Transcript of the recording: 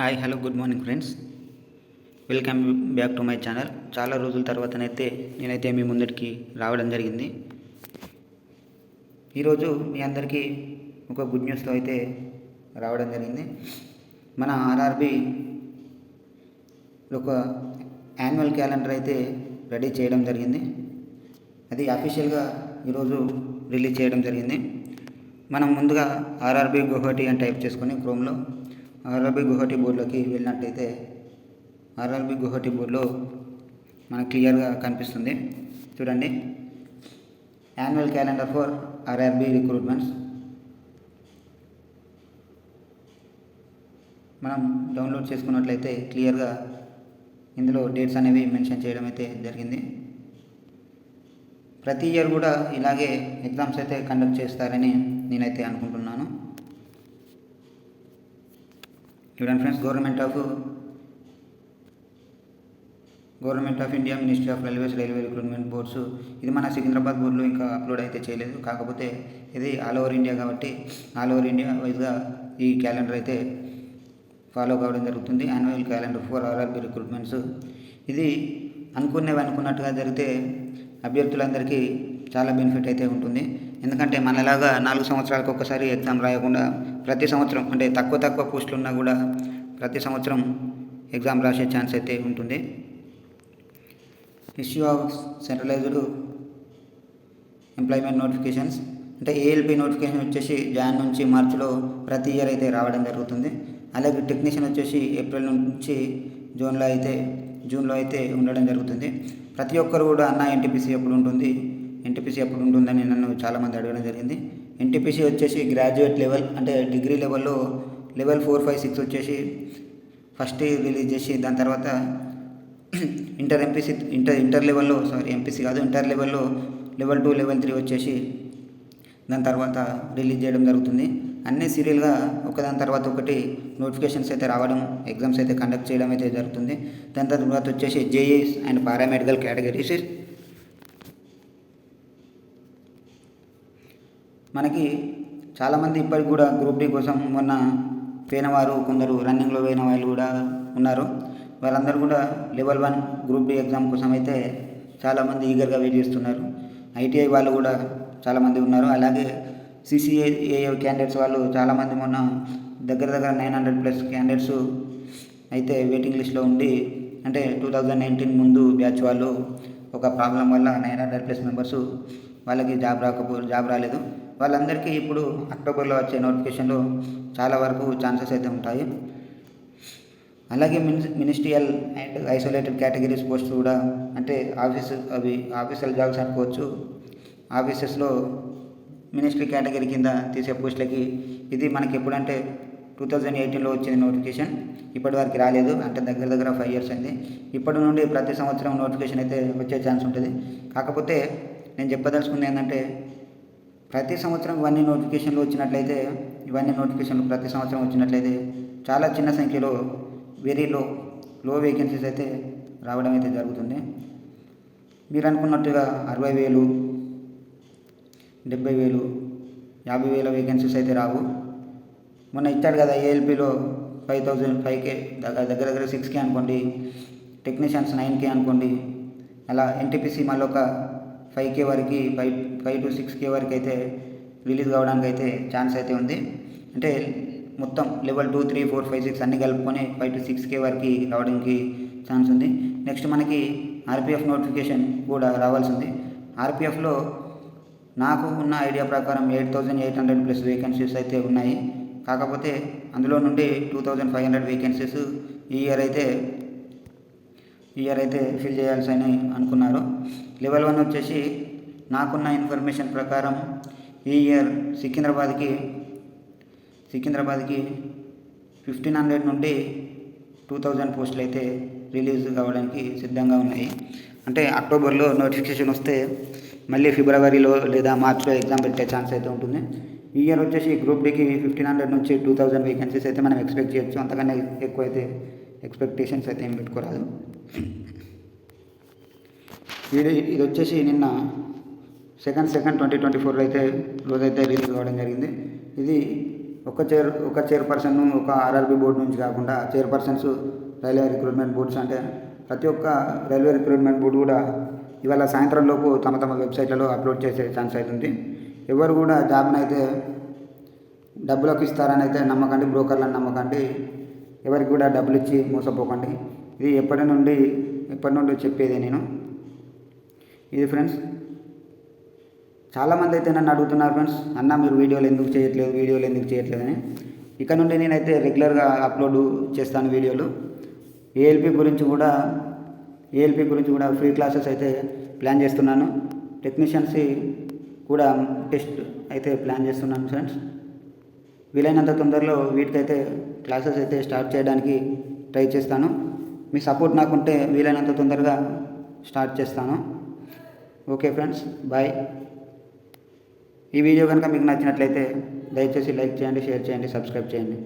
Hi hello good morning friends welcome back to my channel చాలా రోజుల తర్వాతనైతే నేనైతే మీ ముందటికి రావడం జరిగింది. ఈరోజు మీ అందరికీ ఒక గుడ్ న్యూస్లో అయితే రావడం జరిగింది. మన ఆర్ఆర్బి ఒక యాన్యువల్ క్యాలెండర్ అయితే రెడీ చేయడం జరిగింది. అది అఫీషియల్గా ఈరోజు రిలీజ్ చేయడం జరిగింది. మనం ముందుగా ఆర్ఆర్బి గుహటి అని టైప్ చేసుకొని క్రోమ్లో ఆర్ఆర్బి గుహటి బోర్డులోకి వెళ్ళినట్టయితే ఆర్ఆర్బి గుహటి బోర్డులో మనకు క్లియర్గా కనిపిస్తుంది. చూడండి. Annual calendar for RRB recruitments. మనం డౌన్లోడ్ చేసుకున్నట్లయితే క్లియర్గా ఇందులో డేట్స్ అనేవి మెన్షన్ చేయడం అయితే జరిగింది. ప్రతి ఇయర్ కూడా ఇలాగే ఎగ్జామ్స్ అయితే కండక్ట్ చేస్తారని నేనైతే అనుకుంటున్నాను. చూడండి friends government of government of India ministry of railways railway recruitment boards ఇది మన సికింద్రాబాద్ బోర్డులో ఇంకా అప్లోడ్ అయితే చేయలేదు. కాకపోతే ఇది ఆల్ ఓవర్ ఇండియా కాబట్టి ఆల్ ఓవర్ ఇండియా వైజ్గా ఈ క్యాలెండర్ అయితే ఫాలో కావడం జరుగుతుంది. Annual calendar for RRB recruitments ఇది అనుకునేవి అనుకున్నట్టుగా జరిగితే అభ్యర్థులందరికీ చాలా బెనిఫిట్ అయితే ఉంటుంది. ఎందుకంటే మనలాగా నాలుగు సంవత్సరాలకు ఒక్కసారి ఎగ్జామ్ రాయకుండా ప్రతి సంవత్సరం అంటే తక్కువ తక్కువ పోస్టులు ఉన్నా కూడా ప్రతి సంవత్సరం ఎగ్జామ్ రాసే ఛాన్స్ అయితే ఉంటుంది. Issue of centralised employment notifications అంటే ఏఎల్పి నోటిఫికేషన్ వచ్చేసి జాన్ నుంచి మార్చిలో ప్రతి ఇయర్ అయితే రావడం జరుగుతుంది. అలాగే టెక్నీషియన్ వచ్చేసి ఏప్రిల్ నుంచి జూన్లో అయితే జూన్లో అయితే ఉండడం జరుగుతుంది. ప్రతి ఒక్కరు కూడా అన్న ఎన్టీపీసీ ఎప్పుడు ఉంటుంది ఎన్టీపీసీ ఎప్పుడు ఉంటుందని నన్ను చాలామంది అడగడం జరిగింది. ఎన్టీపీసీ వచ్చేసి గ్రాడ్యుయేట్ లెవెల్ అంటే డిగ్రీ లెవెల్లో లెవెల్ ఫోర్ ఫైవ్ సిక్స్ వచ్చేసి ఫస్ట్ రిలీజ్ చేసి దాని తర్వాత ఇంటర్ ఎంపీసీ ఇంటర్ ఇంటర్ లెవెల్లో సారీ ఎంపీసీ కాదు ఇంటర్ లెవెల్లో లెవెల్ టూ లెవెల్ త్రీ వచ్చేసి దాని తర్వాత రిలీజ్ చేయడం జరుగుతుంది. అన్నీ సీరియల్గా ఒకదాని తర్వాత ఒకటి నోటిఫికేషన్స్ అయితే రావడం ఎగ్జామ్స్ అయితే కండక్ట్ చేయడం అయితే జరుగుతుంది. దాని తర్వాత వచ్చేసి జేఈస్ అండ్ పారామెడికల్ కేటగిరీస్ మనకి చాలామంది ఇప్పటికి కూడా గ్రూప్ డి కోసం మొన్న పోయినవారు కొందరు రన్నింగ్లో పోయిన వాళ్ళు కూడా ఉన్నారు. వాళ్ళందరూ కూడా level one group D exam కోసం అయితే చాలామంది ఈగర్గా వెయిట్ చేస్తున్నారు. ఐటీఐ వాళ్ళు కూడా చాలామంది ఉన్నారు. అలాగే సిసిఏ క్యాండిడేట్స్ వాళ్ళు చాలామంది మొన్న దగ్గర దగ్గర నైన్ హండ్రెడ్ ప్లస్ క్యాండిడేట్స్ అయితే వెయిటింగ్ లిస్ట్లో ఉండి అంటే టూ థౌజండ్ నైన్టీన్ ముందు బ్యాచ్ వాళ్ళు ఒక ప్రాబ్లం వల్ల నైన్ హండ్రెడ్ ప్లస్ మెంబర్స్ వాళ్ళకి జాబ్ రాకపో జాబ్ రాలేదు. వాళ్ళందరికీ ఇప్పుడు అక్టోబర్లో వచ్చే నోటిఫికేషన్లో చాలా వరకు ఛాన్సెస్ అయితే ఉంటాయి. అలాగే mini ministerial and isolated categories post కూడా అంటే ఆఫీస్ అవి ఆఫీసర్ జాబ్స్ అనుకోవచ్చు. ఆఫీసెస్లో మినిస్ట్రీ కేటగిరీ కింద తీసే పోస్టులకి ఇది మనకి ఎప్పుడంటే టూ థౌజండ్ ఎయిటీన్లో వచ్చింది నోటిఫికేషన్. ఇప్పటివరకు రాలేదు. అంటే దగ్గర దగ్గర ఫైవ్ ఇయర్స్ అయింది. ఇప్పటి నుండి ప్రతి సంవత్సరం నోటిఫికేషన్ అయితే వచ్చే ఛాన్స్ ఉంటుంది. కాకపోతే నేను చెప్పదలుచుకుంది ఏంటంటే ప్రతి సంవత్సరం ఇవన్నీ నోటిఫికేషన్లు వచ్చినట్లయితే ఇవన్నీ నోటిఫికేషన్లు ప్రతి సంవత్సరం వచ్చినట్లయితే చాలా చిన్న సంఖ్యలో వెరీ లో లో వేకెన్సీస్ అయితే రావడం అయితే జరుగుతుంది. మీరు అనుకున్నట్టుగా అరవై వేలు డెబ్బై వేలు యాభై వేల వేకెన్సీస్ అయితే రావు. మొన్న ఇచ్చాడు కదా ఏఎల్పిలో ఫైవ్ థౌజండ్ ఫైవ్ కే దగ్గర దగ్గర దగ్గర సిక్స్ కే అనుకోండి టెక్నీషియన్స్ నైన్ కే అనుకోండి అలా ఎన్టీపీసీ మళ్ళీ ఒక ఫైవ్ కే వరకు five five to six K వరకు అయితే రిలీజ్ కావడానికి అయితే ఛాన్స్ అయితే ఉంది. అంటే మొత్తం level two three four five six అన్ని కలుపుకొని ఫైవ్ టు సిక్స్ కే వరకు రావడానికి ఛాన్స్ ఉంది. నెక్స్ట్ మనకి ఆర్పిఎఫ్ నోటిఫికేషన్ కూడా రావాల్సి ఉంది ఆర్పిఎఫ్లో నాకు ఉన్న ఐడియా ప్రకారం eight thousand eight hundred plus vacancies అయితే ఉన్నాయి. కాకపోతే అందులో నుండి two thousand five hundred vacancies ఈ ఇయర్ అయితే ఇయర్ అయితే ఫిల్ చేయాల్సి అని అనుకున్నారు. లెవెల్ వన్ వచ్చేసి నాకున్న ఇన్ఫర్మేషన్ ప్రకారం ఈ ఇయర్ సికింద్రాబాద్కి సికింద్రాబాద్కి ఫిఫ్టీన్ హండ్రెడ్ నుండి టూ థౌజండ్ పోస్టులు అయితే రిలీజ్ కావడానికి సిద్ధంగా ఉన్నాయి. అంటే అక్టోబర్లో నోటిఫికేషన్ వస్తే మళ్ళీ ఫిబ్రవరిలో లేదా మార్చిలో ఎగ్జామ్ పెట్టే ఛాన్స్ అయితే ఉంటుంది. ఈ ఇయర్ వచ్చేసి గ్రూప్ డీకి ఫిఫ్టీన్ హండ్రెడ్ నుంచి టూ థౌజండ్ వేకెన్సీస్ అయితే మనం ఎక్స్పెక్ట్ చేయొచ్చు. అంతకన్నా ఎక్కువ అయితే ఎక్స్పెక్టేషన్స్ అయితే ఏం పెట్టుకోరాదు. ఇది ఇది వచ్చేసి నిన్న second second twenty twenty four అయితే రోజైతే రిలీజ్ కావడం జరిగింది. ఇది ఒక చైర్ ఒక చైర్పర్సన్ ఒక ఆర్ఆర్బి బోర్డు నుంచి కాకుండా చైర్పర్సన్స్ రైల్వే రిక్రూట్మెంట్ బోర్డ్స్ అంటే ప్రతి ఒక్క రైల్వే రిక్రూట్మెంట్ బోర్డు కూడా ఇవాళ సాయంత్రం లోపు తమ తమ వెబ్సైట్లలో అప్లోడ్ చేసే ఛాన్స్ అవుతుంది ఎవరు కూడా జాబ్ని అయితే డబ్బులకు ఇస్తారని అయితే నమ్మకండి బ్రోకర్లను నమ్మకండి. ఎవరికి కూడా డబ్బులు ఇచ్చి మోసపోకండి. ఇది ఎప్పటి నుండి ఎప్పటి నుండి చెప్పేది నేను? ఇది ఫ్రెండ్స్ చాలామంది అయితే నన్ను అడుగుతున్నారు ఫ్రెండ్స్ అన్న మీరు వీడియోలు ఎందుకు చేయట్లేదు వీడియోలు ఎందుకు చేయట్లేదు అని. ఇక నుండి నేనైతే రెగ్యులర్గా అప్లోడ్ చేస్తాను వీడియోలు. ఏఎల్పి గురించి కూడా ఏఎల్పి గురించి కూడా ఫ్రీ క్లాసెస్ అయితే ప్లాన్ చేస్తున్నాను. టెక్నీషియన్స్ కూడా టెస్ట్ అయితే ప్లాన్ చేస్తున్నాను ఫ్రెండ్స్. వీలైనంత తొందరలో వీటికైతే క్లాసెస్ అయితే స్టార్ట్ చేయడానికి ట్రై చేస్తాను. మీ సపోర్ట్ నాకుంటే వీలైనంత తొందరగా స్టార్ట్ చేస్తాను. Okay friends bye. ఈ వీడియో కనుక మీకు నచ్చినట్లయితే దయచేసి లైక్ చేయండి షేర్ చేయండి సబ్స్క్రైబ్ చేయండి.